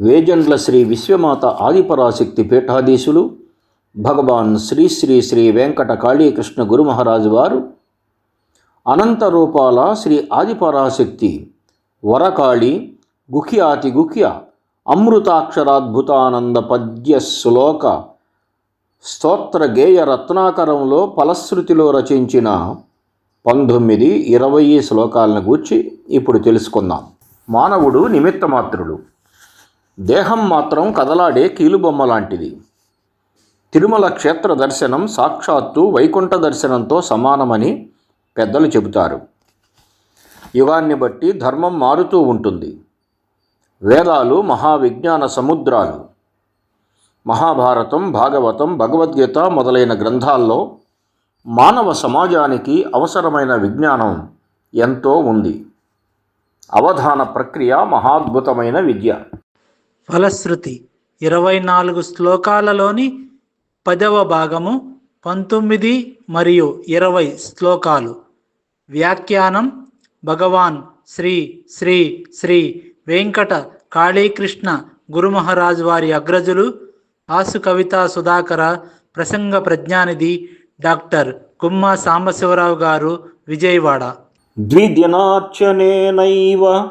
వేజండ్ల శ్రీ విశ్వమాత ఆదిపరాశక్తి పీఠాధీశులు భగవాన్ శ్రీ శ్రీ శ్రీ వెంకట కాళీకృష్ణ గురుమహారాజు వారు అనంత రూపాల శ్రీ ఆదిపరాశక్తి వరకాళి గుఖ్యాతి గుఖ్య అమృతాక్షరాద్భుతానంద పద్య శ్లోక స్తోత్ర గేయ రత్నాకరంలో ఫలశ్రుతిలో రచించిన పంతొమ్మిది ఇరవై శ్లోకాలను గూర్చి ఇప్పుడు తెలుసుకుందాం. మానవుడు నిమిత్తమాత్రుడు. దేహం మాత్రం కదలాడే కీలుబొమ్మ లాంటిది. తిరుమల క్షేత్ర దర్శనం సాక్షాత్తు వైకుంఠ దర్శనంతో సమానమని పెద్దలు చెబుతారు. యుగాన్ని బట్టి ధర్మం మారుతూ ఉంటుంది. వేదాలు మహావిజ్ఞాన సముద్రాలు మహాభారతం భాగవతం భగవద్గీత మొదలైన గ్రంథాల్లో మానవ సమాజానికి అవసరమైన విజ్ఞానం ఎంతో ఉంది. అవధాన ప్రక్రియ మహాద్భుతమైన విద్య. ఫలశ్రుతి ఇరవై నాలుగు శ్లోకాలలోని పదవ భాగము పంతొమ్మిది మరియు ఇరవై శ్లోకాలు. వ్యాఖ్యానం భగవాన్ శ్రీ శ్రీ శ్రీ వెంకట కాళీకృష్ణ గురుమహారాజ్ వారి అగ్రజులు ఆసు కవిత సుధాకర ప్రసంగ ప్రజ్ఞానిధి డాక్టర్ కుమ్మ సాంబశివరావు గారు విజయవాడ. ద్విదినార్చనేనైవ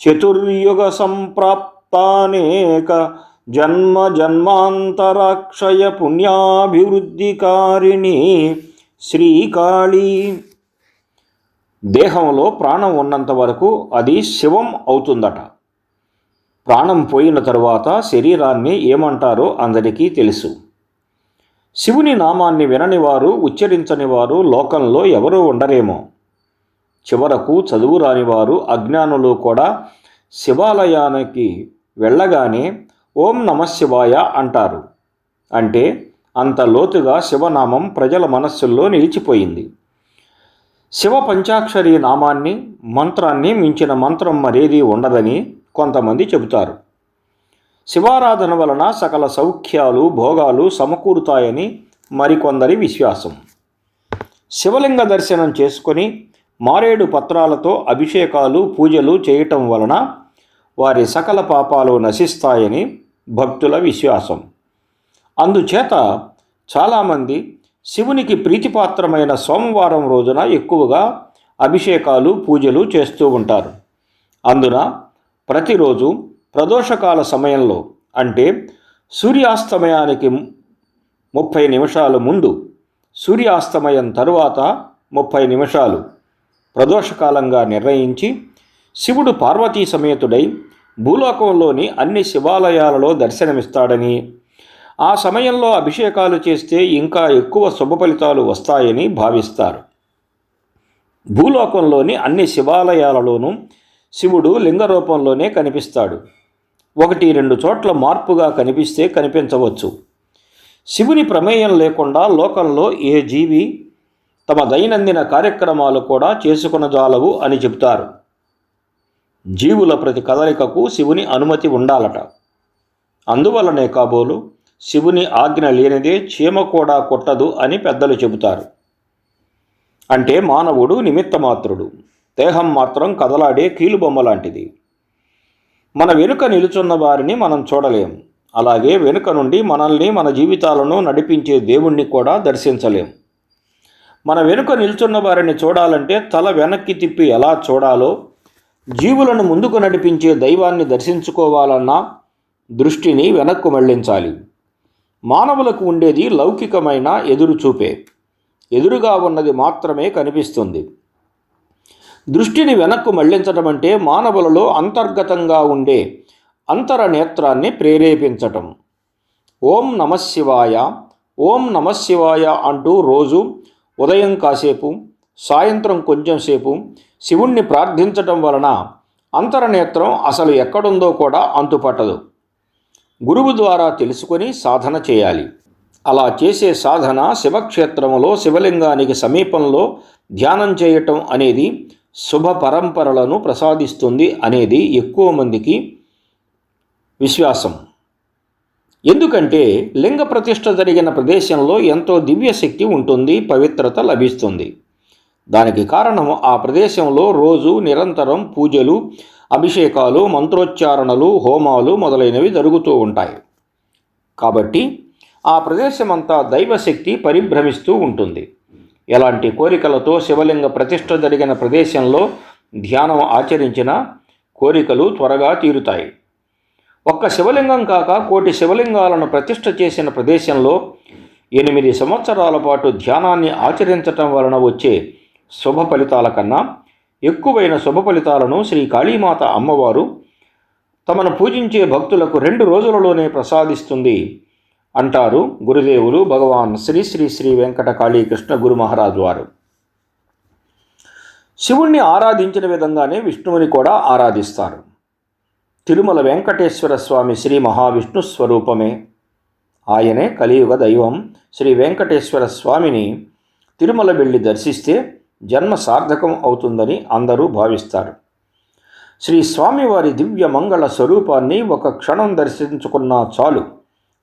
చతుర్యుగ సంప్రాప్తానేక జన్మ జన్మాంతరాక్షయ పుణ్యాభివృద్ధికారిణి శ్రీకాళి. దేహంలో ప్రాణం ఉన్నంత వరకు అది శివం అవుతుందట. ప్రాణం పోయిన తరువాత శరీరాన్ని ఏమంటారో అందరికీ తెలుసు. శివుని నామాన్ని వినని వారు ఉచ్చరించని వారు లోకంలో ఎవరూ ఉండరేమో. చివరకు చదువు రానివారు అజ్ఞానులు కూడా శివాలయానికి వెళ్ళగానే ఓం నమశివాయ అంటారు. అంటే అంత లోతుగా శివనామం ప్రజల మనస్సుల్లో నిలిచిపోయింది. శివ పంచాక్షరి నామాన్ని మంత్రాన్ని మించిన మంత్రం మరేదీ ఉండదని కొంతమంది చెబుతారు. శివారాధన వలన సకల సౌఖ్యాలు భోగాలు సమకూరుతాయని మరికొందరి విశ్వాసం. శివలింగ దర్శనం చేసుకొని మారేడు పత్రాలతో అభిషేకాలు పూజలు చేయటం వలన వారి సకల పాపాలు నశిస్తాయని భక్తుల విశ్వాసం. అందుచేత చాలామంది శివునికి ప్రీతిపాత్రమైన సోమవారం రోజున ఎక్కువగా అభిషేకాలు పూజలు చేస్తూ ఉంటారు. అందున ప్రతిరోజు ప్రదోషకాల సమయంలో అంటే సూర్యాస్తమయానికి ముప్పై నిమిషాలు ముందు సూర్యాస్తమయం తరువాత ముప్పై నిమిషాలు ప్రదోషకాలంగా నిర్ణయించి శివుడు పార్వతీ సమేతుడై భూలోకంలోని అన్ని శివాలయాలలో దర్శనమిస్తాడని ఆ సమయంలో అభిషేకాలు చేస్తే ఇంకా ఎక్కువ శుభ ఫలితాలు వస్తాయని భావిస్తారు. భూలోకంలోని అన్ని శివాలయాలలోనూ శివుడు లింగ రూపంలోనే కనిపిస్తాడు. ఒకటి రెండు చోట్ల మార్పుగా కనిపిస్తే కనిపించవచ్చు. శివుని ప్రమేయం లేకుండా లోకంలో ఏ జీవి తమ దైనందిన కార్యక్రమాలు కూడా చేసుకునజాలవు అని చెబుతారు. జీవుల ప్రతి కదలికకు శివుని అనుమతి ఉండాలట. అందువలనే కాబోలు శివుని ఆజ్ఞ లేనిదే చీమ కూడా కొట్టదు అని పెద్దలు చెబుతారు. అంటే మానవుడు నిమిత్తమాత్రుడు. దేహం మాత్రం కదలాడే కీలుబొమ్మ లాంటిది. మన వెనుక నిలుచున్న వారిని మనం చూడలేం. అలాగే వెనుక నుండి మనల్ని మన జీవితాలను నడిపించే దేవుణ్ణి కూడా దర్శించలేం. మన వెనుక నిల్చున్న వారిని చూడాలంటే తల వెనక్కి తిప్పి ఎలా చూడాలో జీవులను ముందుకు నడిపించే దైవాన్ని దర్శించుకోవాలన్నా దృష్టిని వెనక్కు మళ్ళించాలి. మానవులకు ఉండేది లౌకికమైన ఎదురుచూపే. ఎదురుగా ఉన్నది మాత్రమే కనిపిస్తుంది. దృష్టిని వెనక్కు మళ్ళించటం అంటే మానవులలో అంతర్గతంగా ఉండే అంతర నేత్రాన్ని ప్రేరేపించటం. ఓం నమశివాయ ఓం నమశివాయ అంటూ రోజు ఉదయం కాసేపు సాయంత్రం కొంచెం సేపు శివుణ్ణి ప్రార్థించటం వలన అంతరనేత్రం అసలు ఎక్కడుందో కూడా అంతుపట్టదు. గురువు ద్వారా తెలుసుకొని సాధన చేయాలి. అలా చేసే సాధన శివక్షేత్రములో శివలింగానికి సమీపంలో ధ్యానం చేయటం అనేది శుభ పరంపరలను ప్రసాదిస్తుంది అనేది ఎక్కువ మందికి విశ్వాసం. ఎందుకంటే లింగ ప్రతిష్ట జరిగిన ప్రదేశంలో ఎంతో దివ్య శక్తి ఉంటుంది పవిత్రత లభిస్తుంది. దానికి కారణం ఆ ప్రదేశంలో రోజు నిరంతరం పూజలు అభిషేకాలు మంత్రోచ్చారణలు హోమాలు మొదలైనవి జరుగుతూ ఉంటాయి. కాబట్టి ఆ ప్రదేశమంతా దైవశక్తి పరిభ్రమిస్తూ ఉంటుంది. ఎలాంటి కోరికలతో శివలింగ ప్రతిష్ఠ జరిగిన ప్రదేశంలో ధ్యానం ఆచరించిన కోరికలు త్వరగా తీరుతాయి. ఒక్క శివలింగం కాక కోటి శివలింగాలను ప్రతిష్ఠ చేసిన ప్రదేశంలో ఎనిమిది సంవత్సరాల పాటు ధ్యానాన్ని ఆచరించటం వలన వచ్చే శుభ ఫలితాల కన్నా ఎక్కువైన శుభ ఫలితాలను శ్రీ కాళీమాత అమ్మవారు తమను పూజించే భక్తులకు రెండు రోజులలోనే ప్రసాదిస్తుంది అంటారు గురుదేవులు భగవాన్ శ్రీ శ్రీ శ్రీ వెంకట కాళీకృష్ణ గురు మహారాజు వారు. శివుణ్ణి ఆరాధించిన విధంగానే విష్ణువుని కూడా ఆరాధిస్తారు. తిరుమల వెంకటేశ్వర స్వామి శ్రీ మహావిష్ణు స్వరూపమే. ఆయనే కలియుగ దైవం. శ్రీ వెంకటేశ్వర స్వామిని తిరుమల వెళ్ళి దర్శిస్తే జన్మ సార్థకం అవుతుందని అందరూ భావిస్తారు. శ్రీ స్వామివారి దివ్య మంగళ స్వరూపాన్ని ఒక క్షణం దర్శించుకున్నా చాలు.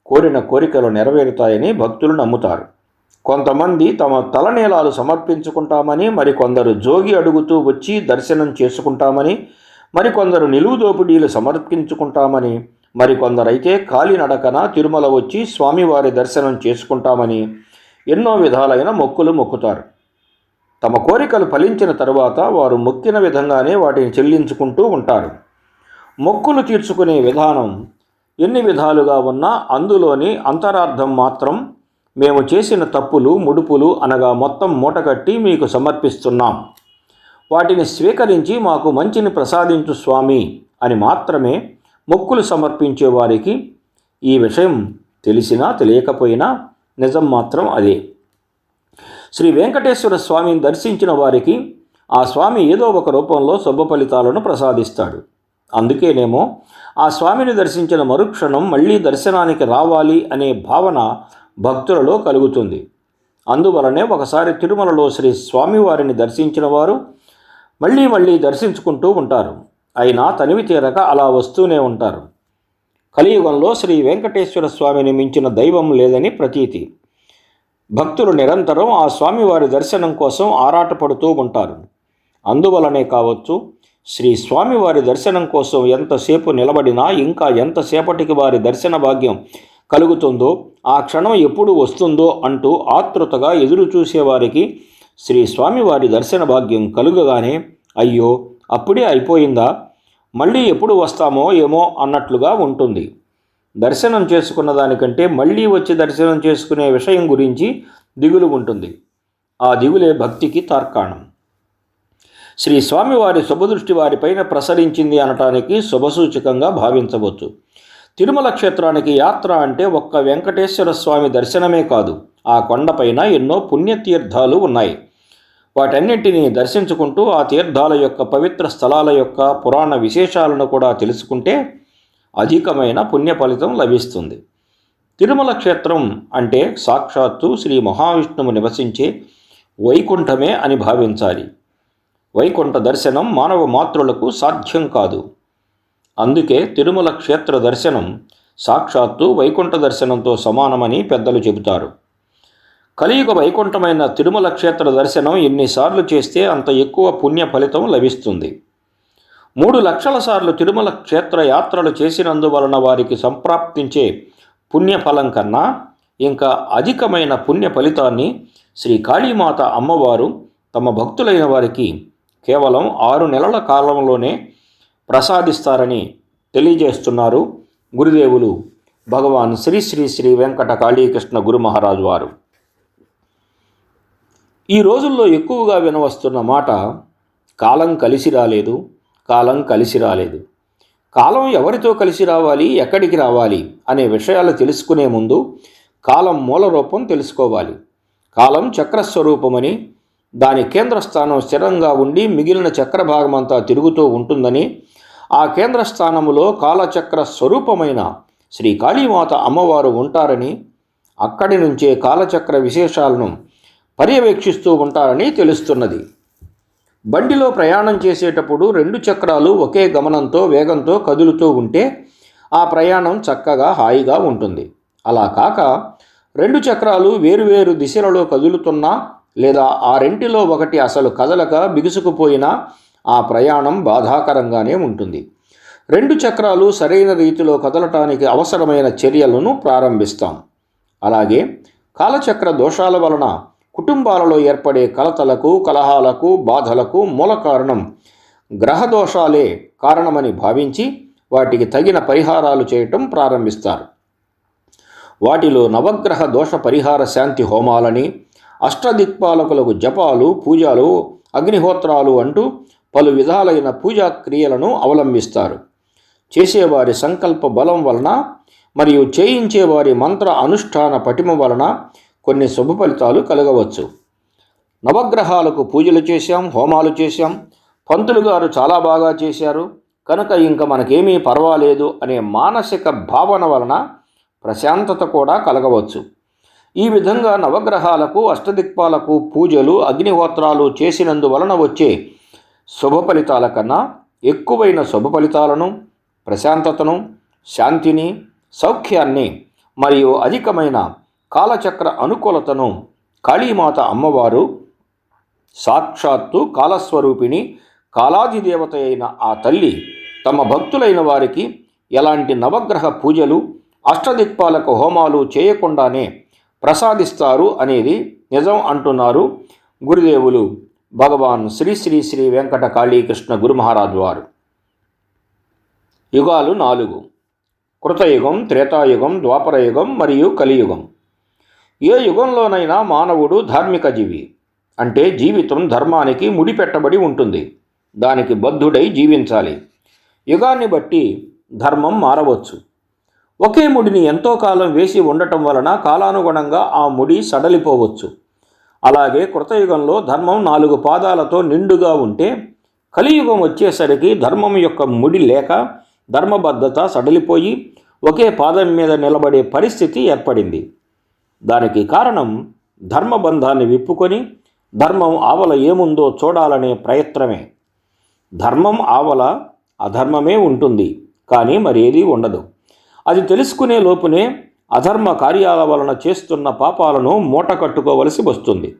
కోరిన కోరికలు నెరవేరుతాయని భక్తులు నమ్ముతారు. కొంతమంది తమ తలనీలాలు సమర్పించుకుంటామని మరికొందరు జోగి అడుగుతూ వచ్చి దర్శనం చేసుకుంటామని మరికొందరు నిలువు దోపిడీలు సమర్పించుకుంటామని మరికొందరైతే కాలినడకన తిరుమల వచ్చి స్వామివారి దర్శనం చేసుకుంటామని ఎన్నో విధాలైన మొక్కులు మొక్కుతారు. తమ కోరికలు ఫలించిన తరువాత వారు మొక్కిన విధంగానే వాటిని చెల్లించుకుంటూ ఉంటారు. మొక్కులు తీర్చుకునే విధానం ఎన్ని విధాలుగా ఉన్నా అందులోని అంతరార్థం మాత్రం మేము చేసిన తప్పులు ముడుపులు అనగా మొత్తం మూటగట్టి మీకు సమర్పిస్తున్నాం. వాటిని స్వీకరించి మాకు మంచిని ప్రసాదించు స్వామి అని మాత్రమే మొక్కులు సమర్పించే వారికి ఈ విషయం తెలిసినా తెలియకపోయినా నిజం మాత్రం అదే. శ్రీ వెంకటేశ్వర స్వామిని దర్శించిన వారికి ఆ స్వామి ఏదో ఒక రూపంలో శుభ ఫలితాలను ప్రసాదిస్తాడు. అందుకేనేమో ఆ స్వామిని దర్శించిన మరుక్షణం మళ్ళీ దర్శనానికి రావాలి అనే భావన భక్తులలో కలుగుతుంది. అందువలనే ఒకసారి తిరుమలలో శ్రీ స్వామివారిని దర్శించిన వారు మళ్ళీ మళ్ళీ దర్శించుకుంటూ ఉంటారు. అయినా తనివి తీరక అలా వస్తూనే ఉంటారు. కలియుగంలో శ్రీ వెంకటేశ్వర స్వామిని మించిన దైవం లేదని ప్రతీతి. భక్తులు నిరంతరం ఆ స్వామివారి దర్శనం కోసం ఆరాటపడుతూ ఉంటారు. అందువలనే కావచ్చు శ్రీ స్వామివారి దర్శనం కోసం ఎంతసేపు నిలబడినా ఇంకా ఎంతసేపటికి వారి దర్శన భాగ్యం కలుగుతుందో ఆ క్షణం ఎప్పుడు వస్తుందో అంటూ ఆతృతగా ఎదురు చూసేవారికి శ్రీ స్వామివారి దర్శన భాగ్యం కలుగగానే అయ్యో అప్పుడే అయిపోయిందా? మళ్ళీ ఎప్పుడు వస్తామో ఏమో అన్నట్లుగా ఉంటుంది. దర్శనం చేసుకున్న దానికంటే మళ్ళీ వచ్చి దర్శనం చేసుకునే విషయం గురించి దిగులు ఉంటుంది. ఆ దిగులే భక్తికి తార్కాణం. శ్రీ స్వామివారి శుభదృష్టి వారిపైన ప్రసరించింది అనటానికి శుభసూచకంగా భావించవచ్చు. తిరుమల క్షేత్రానికి యాత్ర అంటే ఒక్క వెంకటేశ్వర స్వామి దర్శనమే కాదు. ఆ కొండపైన ఎన్నో పుణ్యతీర్థాలు ఉన్నాయి. వాటన్నింటినీ దర్శించుకుంటూ ఆ తీర్థాల యొక్క పవిత్ర స్థలాల యొక్క పురాణ విశేషాలను కూడా తెలుసుకుంటే అధికమైన పుణ్య ఫలితం లభిస్తుంది. తిరుమల క్షేత్రం అంటే సాక్షాత్తు శ్రీ మహావిష్ణువు నివసించే వైకుంఠమే అని భావించాలి. వైకుంఠ దర్శనం మానవ మాతృలకు సాధ్యం కాదు. అందుకే తిరుమల క్షేత్ర దర్శనం సాక్షాత్తు వైకుంఠ దర్శనంతో సమానమని పెద్దలు చెబుతారు. కలియుగ వైకుంఠమైన తిరుమల క్షేత్ర దర్శనం ఎన్నిసార్లు చేస్తే అంత ఎక్కువ పుణ్య ఫలితం లభిస్తుంది. మూడు లక్షల సార్లు తిరుమల క్షేత్ర యాత్రలు చేసినందువలన వారికి సంప్రాప్తించే పుణ్యఫలం కన్నా ఇంకా అధికమైన పుణ్య ఫలితాన్ని శ్రీ కాళీమాత అమ్మవారు తమ భక్తులైన వారికి కేవలం ఆరు నెలల కాలంలోనే ప్రసాదిస్తారని తెలియజేస్తున్నారు గురుదేవులు భగవాన్ శ్రీ శ్రీ శ్రీ వెంకట కాళీకృష్ణ గురు మహారాజు వారు. ఈ రోజుల్లో ఎక్కువగా వినవస్తున్న మాట కాలం కలిసి రాలేదు కాలం కలిసి రాలేదు. కాలం ఎవరితో కలిసి రావాలి ఎక్కడికి రావాలి అనే విషయాలు తెలుసుకునే ముందు కాలం మూల రూపం తెలుసుకోవాలి. కాలం చక్రస్వరూపమని దాని కేంద్రస్థానం స్థిరంగా ఉండి మిగిలిన చక్ర భాగమంతా తిరుగుతూ ఉంటుందని ఆ కేంద్ర స్థానములో కాలచక్ర స్వరూపమైన శ్రీ కాళీమాత అమ్మవారు ఉంటారని అక్కడి నుంచే కాలచక్ర విశేషాలను పర్యవేక్షిస్తూ ఉంటారని తెలుస్తున్నది. బండిలో ప్రయాణం చేసేటప్పుడు రెండు చక్రాలు ఒకే గమనంతో వేగంతో కదులుతూ ఉంటే ఆ ప్రయాణం చక్కగా హాయిగా ఉంటుంది. అలా కాక రెండు చక్రాలు వేరువేరు దిశలలో కదులుతున్నా లేదా ఆ రెంటిలో ఒకటి అసలు కదలక బిగుసుకుపోయినా ఆ ప్రయాణం బాధాకరంగానే ఉంటుంది. రెండు చక్రాలు సరైన రీతిలో కదలటానికి అవసరమైన చర్యలను ప్రారంభిస్తాం. అలాగే కాలచక్ర దోషాల వలన కుటుంబాలలో ఏర్పడే కలతలకు కలహాలకు బాధలకు మూల కారణం గ్రహ దోషాలే కారణమని భావించి వాటికి తగిన పరిహారాలు చేయటం ప్రారంభిస్తారు. వాటిలో నవగ్రహ దోష పరిహార శాంతి హోమాలని అష్టదిక్పాలకులకు జపాలు పూజలు అగ్నిహోత్రాలు అంటూ పలు విధాలైన పూజా క్రియలను అవలంబిస్తారు. చేసేవారి సంకల్ప బలం వలన మరియు చేయించేవారి మంత్ర అనుష్ఠాన పటిమ వలన కొన్ని శుభ ఫలితాలు కలగవచ్చు. నవగ్రహాలకు పూజలు చేశాం హోమాలు చేశాం. పంతులు గారు చాలా బాగా చేశారు. కనుక ఇంక మనకేమీ పర్వాలేదు అనే మానసిక భావన వలన ప్రశాంతత కూడా కలగవచ్చు. ఈ విధంగా నవగ్రహాలకు అష్టదిక్పాలకు పూజలు అగ్నిహోత్రాలు చేసినందువలన వచ్చే శుభ ఫలితాల కన్నా ఎక్కువైన శుభ ఫలితాలను ప్రశాంతతను శాంతిని సౌఖ్యాన్ని మరియు అధికమైన కాలచక్ర అనుకూలతను కాళీమాత అమ్మవారు సాక్షాత్తు కాలస్వరూపిణి కాలాదిదేవత అయిన ఆ తల్లి తమ భక్తులైన వారికి ఎలాంటి నవగ్రహ పూజలు అష్టదిక్పాలక హోమాలు చేయకుండానే ప్రసాదిస్తారు అనేది నిజం అంటున్నారు గురుదేవులు భగవాన్ శ్రీ శ్రీ శ్రీ వెంకట కాళీకృష్ణ గురు మహారాజు వారు. యుగాలు నాలుగు. కృతయుగం త్రేతాయుగం ద్వాపరయుగం మరియు కలియుగం. ఏ యుగంలోనైనా మానవుడు ధార్మిక జీవి. అంటే జీవితం ధర్మానికి ముడిపెట్టబడి ఉంటుంది. దానికి బద్ధుడై జీవించాలి. యుగాన్ని బట్టి ధర్మం మారవచ్చు. ఒకే ముడిని ఎంతో కాలం వేసి ఉండటం వలన కాలానుగుణంగా ఆ ముడి సడలిపోవచ్చు. అలాగే కృతయుగంలో ధర్మం నాలుగు పాదాలతో నిండుగా ఉంటే కలియుగం వచ్చేసరికి ధర్మం యొక్క ముడి లేక ధర్మబద్ధత సడలిపోయి ఒకే పాదం మీద నిలబడే పరిస్థితి ఏర్పడింది. దానికి కారణం ధర్మబంధాన్ని విప్పుకొని ధర్మం ఆవల ఏముందో చూడాలనే ప్రయత్నమే. ధర్మం ఆవల అధర్మమే ఉంటుంది కానీ మరేదీ ఉండదు. అది తెలుసుకునే లోపునే అధర్మ కార్యాల వలన చేస్తున్న పాపాలను మూట కట్టుకోవలసి వస్తుంది.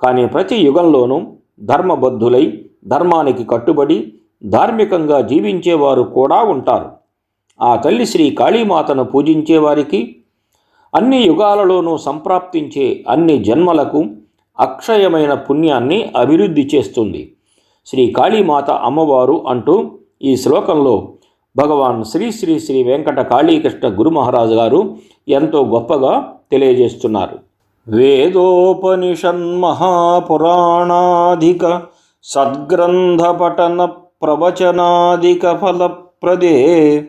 కానీ ప్రతి యుగంలోనూ ధర్మబద్ధులై ధర్మానికి కట్టుబడి ధార్మికంగా జీవించేవారు కూడా ఉంటారు. ఆ తల్లి శ్రీ కాళీమాతను పూజించేవారికి అన్ని యుగాలలోనూ సంప్రాప్తించే అన్ని జన్మలకు అక్షయమైన పుణ్యాన్ని అభివృద్ధి చేస్తుంది. శ్రీ కాళీమాత అమ్మవారు అంటూ ఈ శ్లోకంలో భగవాన్ శ్రీ శ్రీ శ్రీ వెంకట కాళీకృష్ణ గురు మహారాజు గారు ఎంతో గొప్పగా తెలియజేస్తున్నారు. వేదోపనిషన్మహాపురాణాధిక సద్గ్రంథపఠన ప్రవచనాధిక ఫలప్రదే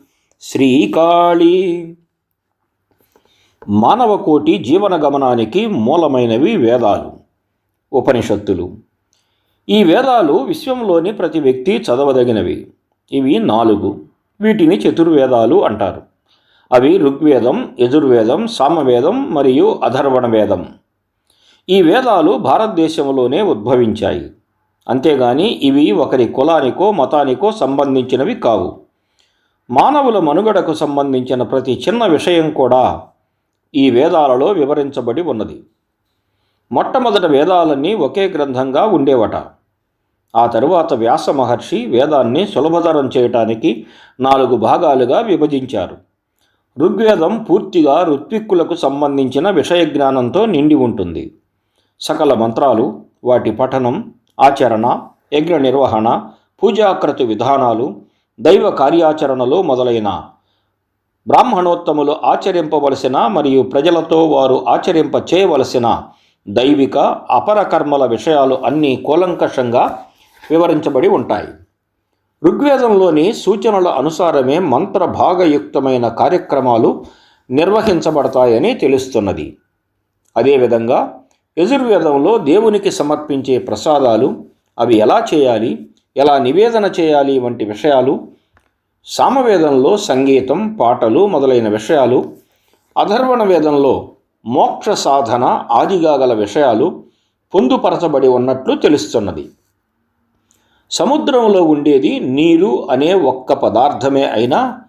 శ్రీకాళి. శ్రీకాళీ మానవ కోటి జీవన గమనానికి మూలమైనవి వేదాలు ఉపనిషత్తులు. ఈ వేదాలు విశ్వంలోని ప్రతి వ్యక్తి చదవదగినవి. ఇవి నాలుగు. వీటిని చతుర్వేదాలు అంటారు. అవి ఋగ్వేదం యజుర్వేదం సామవేదం మరియు అధర్వణ వేదం ఈ వేదాలు భారతదేశంలోనే ఉద్భవించాయి. అంతేగాని ఇవి ఒకరి కులానికో మతానికో సంబంధించినవి కావు. మానవుల మనుగడకు సంబంధించిన ప్రతి చిన్న విషయం కూడా ఈ వేదాలలో వివరించబడి ఉన్నది. మొట్టమొదట వేదాలన్నీ ఒకే గ్రంథంగా ఉండేవట. ఆ తరువాత వ్యాస మహర్షి వేదాన్ని సులభతరం చేయటానికి నాలుగు భాగాలుగా విభజించారు. ఋగ్వేదం పూర్తిగా ఋత్విక్కులకు సంబంధించిన విషయ జ్ఞానంతో నిండి ఉంటుంది. సకల మంత్రాలు వాటి పఠనం ఆచరణ యజ్ఞ నిర్వహణ పూజాకృతి విధానాలు దైవ కార్యాచరణలు మొదలైన బ్రాహ్మణోత్తములు ఆచరింపవలసిన మరియు ప్రజలతో వారు ఆచరింప చేయవలసిన దైవిక అపర కర్మల విషయాలు అన్నీ కూలంకషంగా వివరించబడి ఉంటాయి. ఋగ్వేదంలోని సూచనల అనుసారమే మంత్ర భాగయుక్తమైన కార్యక్రమాలు నిర్వహించబడతాయని తెలుస్తున్నది. అదేవిధంగా యజుర్వేదంలో దేవునికి సమర్పించే ప్రసాదాలు అవి ఎలా చేయాలి? ఎలా నివేదన చేయాలి వంటి విషయాలు సామవేదంలో సంగీతం పాటలు మొదలైన విషయాలు అధర్వణ వేదంలో మోక్ష సాధన ఆదిగా గల విషయాలు పొందుపరచబడి ఉన్నట్లు తెలుస్తున్నది. సముద్రంలో ఉండేది నీరు అనే ఒక్క పదార్థమే అయినా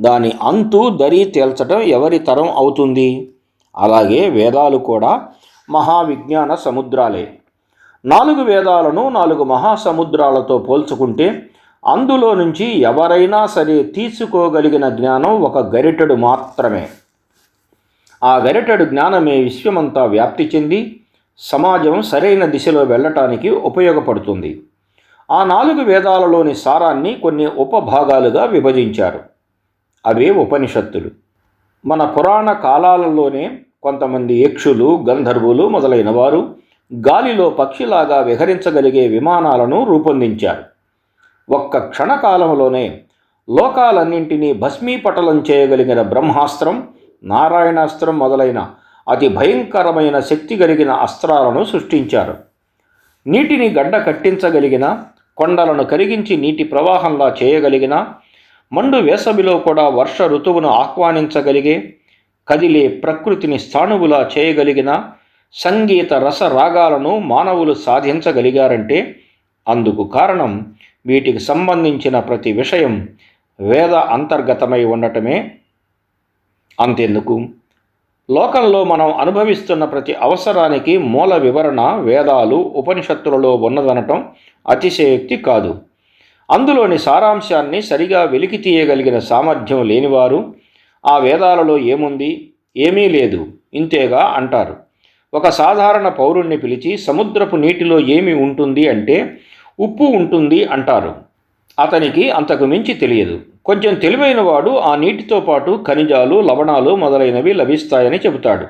దాని అంతు దరి తేల్చడం ఎవరి తరం అవుతుంది? అలాగే వేదాలు కూడా మహావిజ్ఞాన సముద్రాలే. నాలుగు వేదాలను నాలుగు మహాసముద్రాలతో పోల్చుకుంటే అందులో నుంచి ఎవరైనా సరే తీసుకోగలిగిన జ్ఞానం ఒక గరిటెడు మాత్రమే. ఆ గరిటెడు జ్ఞానమే విశ్వమంతా వ్యాప్తి చెంది సమాజం సరైన దిశలో వెళ్ళటానికి ఉపయోగపడుతుంది. ఆ నాలుగు వేదాలలోని సారాన్ని కొన్ని ఉపభాగాలుగా విభజించారు. అవే ఉపనిషత్తులు. మన పురాణ కాలాలలోనే కొంతమంది యక్షులు గంధర్వులు మొదలైన వారు గాలిలో పక్షిలాగా విహరించగలిగే విమానాలను రూపొందించారు ఒక్క క్షణకాలంలోనే లోకాలన్నింటినీ భస్మీపటలం చేయగలిగిన బ్రహ్మాస్త్రం నారాయణాస్త్రం మొదలైన అతి భయంకరమైన శక్తి కలిగిన అస్త్రాలను సృష్టించారు. నీటిని గడ్డ కట్టించగలిగిన కొండలను కరిగించి నీటి ప్రవాహంలా చేయగలిగిన మండు వేసవిలో కూడా వర్ష ఋతువును ఆహ్వానించగలిగే కదిలే ప్రకృతిని స్థాణువులా చేయగలిగిన సంగీత రస రాగాలను మానవులు సాధించగలిగారంటే అందుకు కారణం వీటికి సంబంధించిన ప్రతి విషయం వేద అంతర్గతమై ఉండటమే. అంతెందుకు? లోకంలో మనం అనుభవిస్తున్న ప్రతి అవసరానికి మూల వివరణ వేదాలు ఉపనిషత్తులలో ఉన్నదనటం అతిశయోక్తి కాదు. అందులోని సారాంశాన్ని సరిగా వెలికి తీయగలిగిన సామర్థ్యం లేనివారు ఆ వేదాలలో ఏముంది? ఏమీ లేదు ఇంతేగా అంటారు. ఒక సాధారణ పౌరుణ్ణి పిలిచి సముద్రపు నీటిలో ఏమి ఉంటుంది అంటే ఉప్పు ఉంటుంది అంటారు. అతనికి అంతకు మించి తెలియదు. కొంచెం తెలివైన వాడు ఆ నీటితో పాటు ఖనిజాలు లవణాలు మొదలైనవి లభిస్తాయని చెబుతాడు.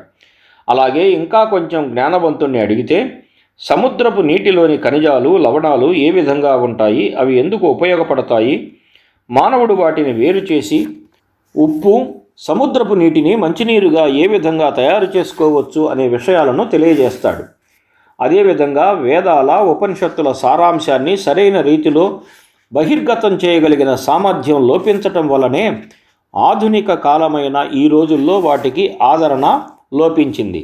అలాగే ఇంకా కొంచెం జ్ఞానవంతుణ్ణి అడిగితే సముద్రపు నీటిలోని ఖనిజాలు లవణాలు ఏ విధంగా ఉంటాయి? అవి ఎందుకు ఉపయోగపడతాయి? మానవుడు వాటిని వేరు చేసి ఉప్పు సముద్రపు నీటిని మంచినీరుగా ఏ విధంగా తయారు చేసుకోవచ్చు అనే విషయాలను తెలియజేస్తాడు. అదేవిధంగా వేదాల ఉపనిషత్తుల సారాంశాన్ని సరైన రీతిలో బహిర్గతం చేయగలిగిన సామర్థ్యం లోపించటం వలనే ఆధునిక కాలమైన ఈ రోజుల్లో వాటికి ఆదరణ లోపించింది.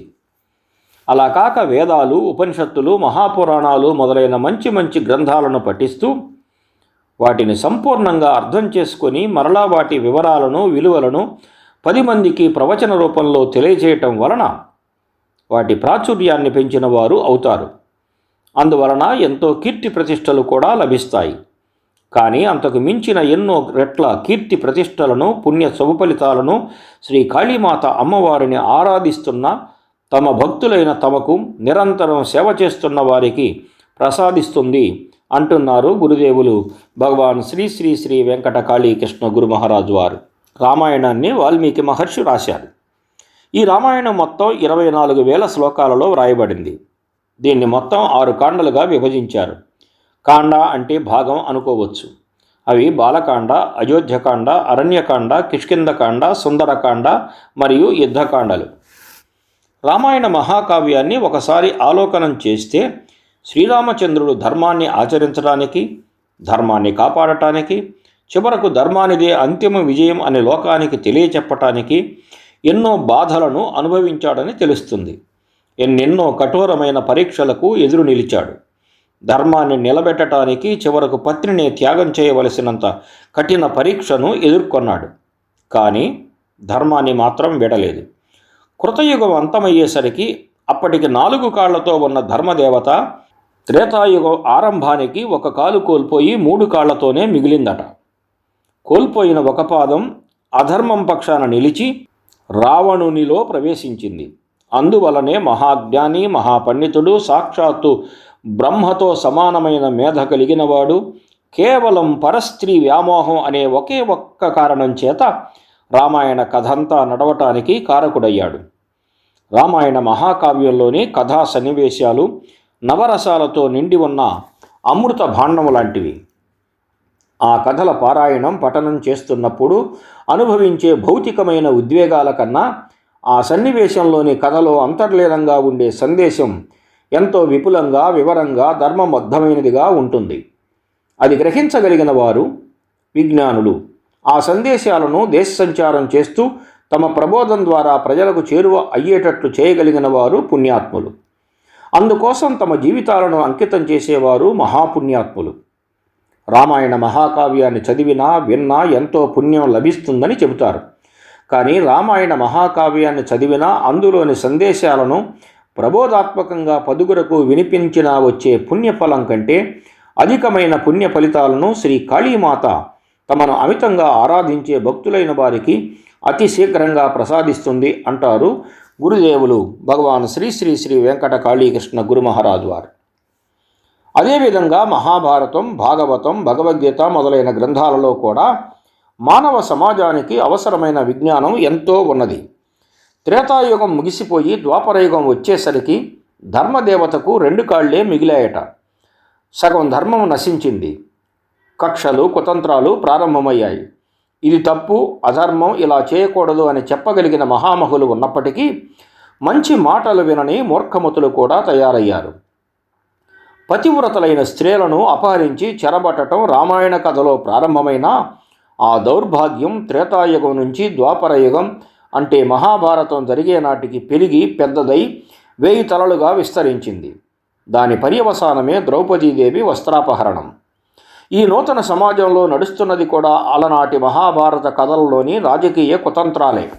అలా కాక వేదాలు ఉపనిషత్తులు మహాపురాణాలు మొదలైన మంచి మంచి గ్రంథాలను పఠిస్తూ వాటిని సంపూర్ణంగా అర్థం చేసుకొని మరలా వాటి వివరాలను విలువలను పది మందికి ప్రవచన రూపంలో తెలియజేయటం వలన వాటి ప్రాచుర్యాన్ని పెంచిన వారు అవుతారు. అందువలన ఎంతో కీర్తి ప్రతిష్టలు కూడా లభిస్తాయి. కానీ అంతకు మించిన ఎన్నో రెట్ల కీర్తి ప్రతిష్టలను పుణ్య శుభఫలితాలను శ్రీ కాళీమాత అమ్మవారిని ఆరాధిస్తున్న తమ భక్తులైన తమకు నిరంతరం సేవ చేస్తున్న వారికి ప్రసాదిస్తుంది అంటున్నారు గురుదేవులు భగవాన్ శ్రీ శ్రీ శ్రీ వెంకట కాళీకృష్ణ గురు మహారాజు వారు. రామాయణాన్ని వాల్మీకి మహర్షి రాశారు. ఈ రామాయణం మొత్తం ఇరవై నాలుగు వేల శ్లోకాలలో వ్రాయబడింది. దీన్ని మొత్తం ఆరు కాండలుగా విభజించారు. కాండ అంటే భాగం అనుకోవచ్చు. అవి బాలకాండ అయోధ్యకాండ అరణ్యకాండ కిష్కిందకాండ సుందరకాండ మరియు యుద్ధకాండలు. రామాయణ మహాకావ్యాన్ని ఒకసారి ఆలోకనం చేస్తే శ్రీరామచంద్రుడు ధర్మాన్ని ఆచరించడానికి ధర్మాన్ని కాపాడటానికి చివరకు ధర్మానిదే అంతిమ విజయం అనే లోకానికి తెలియచెప్పటానికి ఎన్నో బాధలను అనుభవించాడని తెలుస్తుంది. ఎన్నెన్నో కఠోరమైన పరీక్షలకు ఎదురు నిలిచాడు. ధర్మాన్ని నిలబెట్టడానికి చివరకు పత్నిని త్యాగం చేయవలసినంత కఠిన పరీక్షను ఎదుర్కొన్నాడు. కానీ ధర్మాన్ని మాత్రం విడలేదు. కృతయుగం అంతమయ్యేసరికి అప్పటికి నాలుగు కాళ్ళతో ఉన్న ధర్మదేవత త్రేతాయుగం ఆరంభానికి ఒక కాలు కోల్పోయి మూడు కాళ్ళతోనే మిగిలిందట. కోల్పోయిన ఒక పాదం అధర్మం పక్షాన నిలిచి రావణునిలో ప్రవేశించింది. అందువలనే మహాజ్ఞాని మహాపండితుడు సాక్షాత్తు బ్రహ్మతో సమానమైన మేధ కలిగినవాడు కేవలం పరస్త్రీ వ్యామోహం అనే ఒకే ఒక్క కారణం చేత రామాయణ కథంతా నడవటానికి కారకుడయ్యాడు. రామాయణ మహాకావ్యంలోని కథా సన్నివేశాలు నవరసాలతో నిండి ఉన్న అమృత భాండము లాంటివి ఆ కథల పారాయణం పఠనం చేస్తున్నప్పుడు అనుభవించే భౌతికమైన ఉద్వేగాల కన్నా ఆ సన్నివేశంలోని కథలో అంతర్లీనంగా ఉండే సందేశం ఎంతో విపులంగా వివరంగా ధర్మబద్ధమైనదిగా ఉంటుంది. అది గ్రహించగలిగిన వారు విజ్ఞానులు ఆ సందేశాలను దేశ సంచారం చేస్తూ తమ ప్రబోధం ద్వారా ప్రజలకు చేరువ అయ్యేటట్లు చేయగలిగిన వారు పుణ్యాత్ములు. అందుకోసం తమ జీవితాలను అంకితం చేసేవారు మహాపుణ్యాత్ములు. రామాయణ మహాకావ్యాన్ని చదివినా విన్నా ఎంతో పుణ్యం లభిస్తుందని చెబుతారు. కానీ రామాయణ మహాకావ్యాన్ని చదివినా అందులోని సందేశాలను ప్రబోధాత్మకంగా పదుగురకు వినిపించినా వచ్చే పుణ్యఫలం కంటే అధికమైన పుణ్య ఫలితాలను శ్రీ కాళీమాత తమను అమితంగా ఆరాధించే భక్తులైన వారికి అతి శీఘ్రంగా ప్రసాదిస్తుంది అంటారు గురుదేవులు భగవాన్ శ్రీ శ్రీ శ్రీ వెంకట కాళీకృష్ణ గురు మహారాజు వారు. అదేవిధంగా మహాభారతం భాగవతం భగవద్గీత మొదలైన గ్రంథాలలో కూడా మానవ సమాజానికి అవసరమైన విజ్ఞానం ఎంతో ఉన్నది. త్రేతాయుగం ముగిసిపోయి ద్వాపరయుగం వచ్చేసరికి ధర్మదేవతకు రెండు కాళ్ళే మిగిలాయట. సగం ధర్మం నశించింది. కక్షలు కుతంత్రాలు ప్రారంభమయ్యాయి. ఇది తప్పు అధర్మం ఇలా చేయకూడదు అని చెప్పగలిగిన మహామహులు ఉన్నప్పటికీ మంచి మాటలు వినని మూర్ఖమతులు కూడా తయారయ్యారు. పతివ్రతలైన స్త్రీలను అపహరించి చెరబట్టడం రామాయణ కథలో ప్రారంభమైన ఆ దౌర్భాగ్యం త్రేతాయుగం నుంచి ద్వాపరయుగం అంటే మహాభారతం జరిగే నాటికి పెరిగి పెద్దదై వేయి తలలుగా విస్తరించింది. దాని పర్యవసానమే ద్రౌపదీదేవి వస్త్రాపహరణం. ఈ నూతన సమాజంలో నడుస్తున్నది కూడా అలనాటి మహాభారత కథలలోని రాజకీయ కుతంత్రాలే.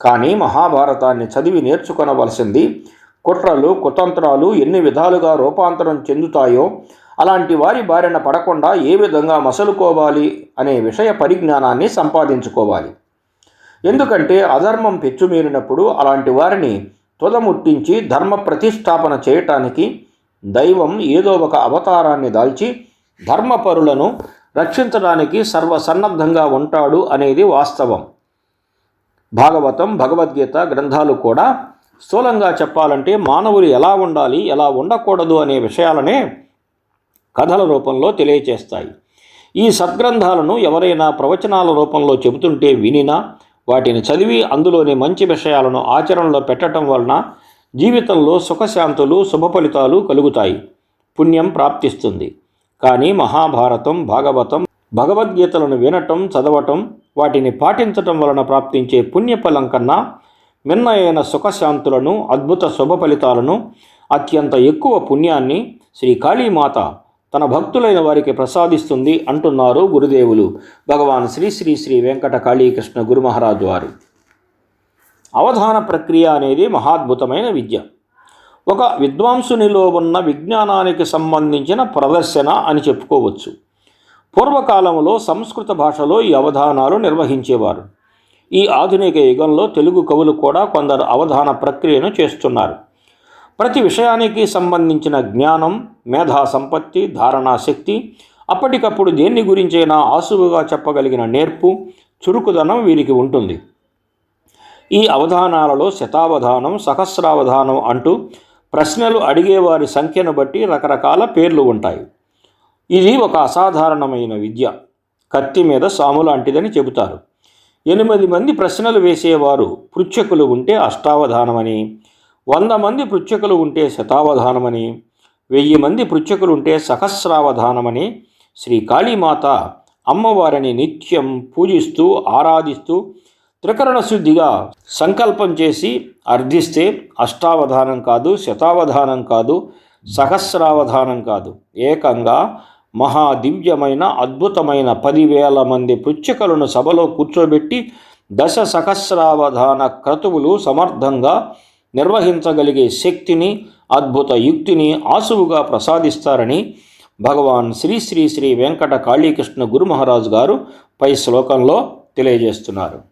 కానీ మహాభారతాన్ని చదివి నేర్చుకొనవలసింది కుట్రలు కుతంత్రాలు ఎన్ని విధాలుగా రూపాంతరం చెందుతాయో అలాంటి వారి బారిన పడకుండా ఏ విధంగా మసలుకోవాలి అనే విషయ పరిజ్ఞానాన్ని సంపాదించుకోవాలి. ఎందుకంటే అధర్మం పెచ్చుమీరినప్పుడు అలాంటి వారిని తుదముట్టించి ధర్మ ప్రతిష్టాపన చేయటానికి దైవం ఏదో ఒక అవతారాన్ని దాల్చి ధర్మపరులను రక్షించడానికి సర్వసన్నద్ధంగా ఉంటాడు అనేది వాస్తవం. భాగవతం భగవద్గీత గ్రంథాలు కూడా స్థూలంగా చెప్పాలంటే మానవులు ఎలా ఉండాలి ఎలా ఉండకూడదు అనే విషయాలనే కథల రూపంలో తెలియచేస్తాయి. ఈ సద్గ్రంథాలను ఎవరైనా ప్రవచనాల రూపంలో చెబుతుంటే వినినా వాటిని చదివి అందులోని మంచి విషయాలను ఆచరణలో పెట్టడం వలన జీవితంలో సుఖశాంతులు శుభ ఫలితాలు కలుగుతాయి పుణ్యం ప్రాప్తిస్తుంది. కానీ మహాభారతం భాగవతం భగవద్గీతలను వినటం చదవటం వాటిని పాటించటం వలన ప్రాప్తించే పుణ్యఫలం కన్నా మిన్నయైన సుఖశాంతులను అద్భుత శుభ ఫలితాలను అత్యంత ఎక్కువ పుణ్యాన్ని శ్రీ కాళీమాత తన భక్తులైన వారికి ప్రసాదిస్తుంది అంటున్నారు గురుదేవులు. భగవాన్ శ్రీ శ్రీ శ్రీ వెంకట కాళీకృష్ణ గురు మహారాజు వారు. అవధాన ప్రక్రియ అనేది మహాద్భుతమైన విద్య. ఒక విద్వాంసునిలో ఉన్న విజ్ఞానానికి సంబంధించిన ప్రదర్శన అని చెప్పుకోవచ్చు. పూర్వకాలంలో సంస్కృత భాషలో ఈ అవధానాలు నిర్వహించేవారు. ఈ ఆధునిక యుగంలో తెలుగు కవులు కూడా కొందరు అవధాన ప్రక్రియను చేస్తున్నారు. ప్రతి విషయానికి సంబంధించిన జ్ఞానం మేధా సంపత్తి ధారణా శక్తి అప్పటికప్పుడు దేన్ని గురించైనా ఆసువుగా చెప్పగలిగిన నేర్పు చురుకుదనం వీరికి ఉంటుంది. ఈ అవధానాలలో శతావధానం సహస్రావధానం అంటూ ప్రశ్నలు అడిగేవారి సంఖ్యను బట్టి రకరకాల పేర్లు ఉంటాయి. ఇది ఒక అసాధారణమైన విద్య. కత్తి మీద సాము లాంటిదని చెబుతారు. ఎనిమిది మంది ప్రశ్నలు వేసేవారు. పృచ్ఛకులు ఉంటే అష్టావధానమని వంద మంది పృచ్ఛకులు ఉంటే శతావధానమని వెయ్యి మంది పృచ్ఛకులు ఉంటే సహస్రావధానమని శ్రీ కాళీమాత అమ్మవారిని నిత్యం పూజిస్తూ ఆరాధిస్తూ త్రికరణ శుద్ధిగా సంకల్పం చేసి అర్థిస్తే అష్టావధానం కాదు శతావధానం కాదు సహస్రావధానం కాదు. ఏకంగా మహాదివ్యమైన అద్భుతమైన పదివేల మంది పృచ్ఛకులను సభలో కూర్చోబెట్టి దశ సహస్రావధాన క్రతువులు సమర్థంగా నిర్వహించగలిగే శక్తిని అద్భుత యుక్తిని ఆసువుగా ప్రసాదిస్తారని భగవాన్ శ్రీ శ్రీ శ్రీ వెంకట కాళీకృష్ణ గురు మహారాజు గారు పై శ్లోకంలో తెలియజేస్తున్నారు.